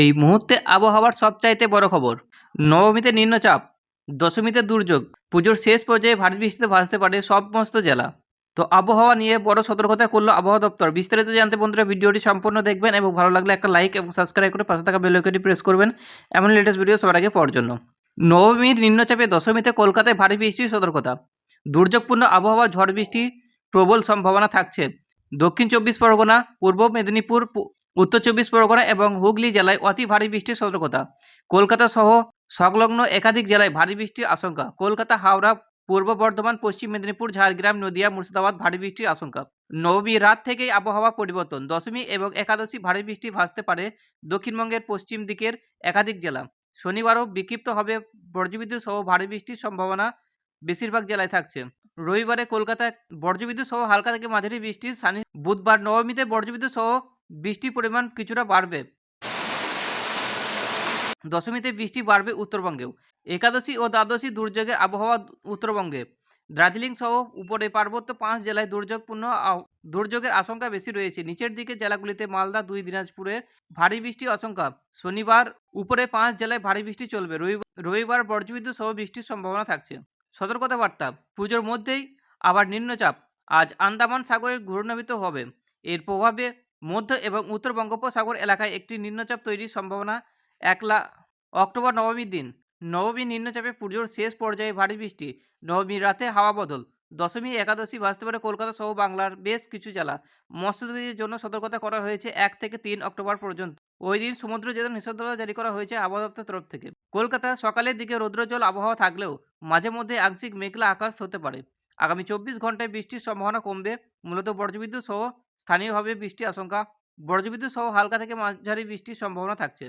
এই মুহূর্তে আবহাওয়ার সবচাইতে বড় খবর। নবমীতে নিম্নচাপ, দশমীতে দুর্যোগ, পুজোর শেষ পর্যায়ে ভারী বৃষ্টিতে ভাসতে পারে সমস্ত জেলা। তো আবহাওয়া নিয়ে বড় সতর্কতা করল আবহাওয়া দপ্তর। বিস্তারিত জানতে বন্ধুরা ভিডিওটি সম্পূর্ণ দেখবেন এবং ভালো লাগলে একটা লাইক এবং সাবস্ক্রাইব করে পাশে থাকা বেল প্রেস করবেন। এমন লেটেস্ট ভিডিও সবার আগে পাওয়ার জন্য। নবমীর নিম্নচাপে দশমীতে কলকাতায় ভারী বৃষ্টির সতর্কতা। দুর্যোগপূর্ণ আবহাওয়া ঝড় বৃষ্টি প্রবল সম্ভাবনা থাকছে। দক্ষিণ চব্বিশ পরগনা, পূর্ব মেদিনীপুর উত্তর চব্বিশ পরগনা এবং হুগলি জেলায় অতি ভারী বৃষ্টির সতর্কতা। কলকাতা সহ সংলগ্ন একাধিক জেলায় ভারী বৃষ্টির আশঙ্কা। কলকাতা, হাওড়া, পূর্ব বর্ধমান, পশ্চিম মেদিনীপুর, ঝাড়গ্রাম, নদিয়া, মুর্শিদাবাদ ভারী বৃষ্টির আশঙ্কা। নবমী রাত থেকেই আবহাওয়া পরিবর্তন। দশমী এবং একাদশী ভারী বৃষ্টি ভাসতে পারে দক্ষিণবঙ্গের পশ্চিম দিকের একাধিক জেলা। শনিবারও বিক্ষিপ্ত হবে বজ্রবিদ্যুৎ সহ ভারী বৃষ্টির সম্ভাবনা বেশিরভাগ জেলায় থাকছে। রবিবারে কলকাতায় বজ্রবিদ্যুৎ সহ হালকা থেকে মাঝারি বৃষ্টির সানি বুধবার নবমীতে বজ্রবিদ্যুৎ সহ বৃষ্টির পরিমাণ কিছুটা বাড়বে। দশমীতে বৃষ্টি বাড়বে উত্তরবঙ্গেও। একাদশী ও দ্বাদশী দুর্যোগের আবহাওয়া উত্তরবঙ্গে। দার্জিলিং সহ উপরে পার্বত্য পাঁচ জেলায় দুর্যোগপূর্ণ দুর্যোগের আশঙ্কা বেশি রয়েছে। নিচের দিকে জেলাগুলিতে মালদা, দুই দিনাজপুরে ভারী বৃষ্টির আশঙ্কা। শনিবার উপরে পাঁচ জেলায় ভারী বৃষ্টি চলবে। রবিবার বজ্রবিদ্যুৎ সহ বৃষ্টির সম্ভাবনা থাকছে। সতর্কতা বার্তা পুজোর মধ্যেই আবার নিম্নচাপ। আজ আন্দামান সাগরের ঘূর্ণাভিত হবে। এর প্রভাবে মধ্য এবং উত্তর বঙ্গোপসাগর এলাকায় একটি নিম্নচাপ তৈরির সম্ভাবনা একলা অক্টোবর নবমীর দিন। নবমী নিম্নচাপে পুজোর শেষ পর্যায়ে ভারী বৃষ্টি। নবমীর রাতে হাওয়া বদল। দশমী একাদশী ভাসতে পারে কলকাতা সহ বাংলার বেশ কিছু জেলা। মৎস্যজীবীদের জন্য সতর্কতা করা হয়েছে এক থেকে তিন অক্টোবর পর্যন্ত। ওই দিন সমুদ্র যেতে নিষেধাজ্ঞা জারি করা হয়েছে আবহাওয়া দপ্তর তরফ থেকে। কলকাতা সকালের দিকে রৌদ্রজল আবহাওয়া থাকলেও মাঝে মধ্যে আংশিক মেঘলা আকাশ হতে পারে। আগামী চব্বিশ ঘন্টায় বৃষ্টির সম্ভাবনা কমবে। মূলত বজ্রবিদ্যুৎ সহ স্থানীয়ভাবে বৃষ্টির আশঙ্কা। বজ্রবিদ্যুৎ সহ হালকা থেকে মাঝারি বৃষ্টির সম্ভাবনা থাকছে।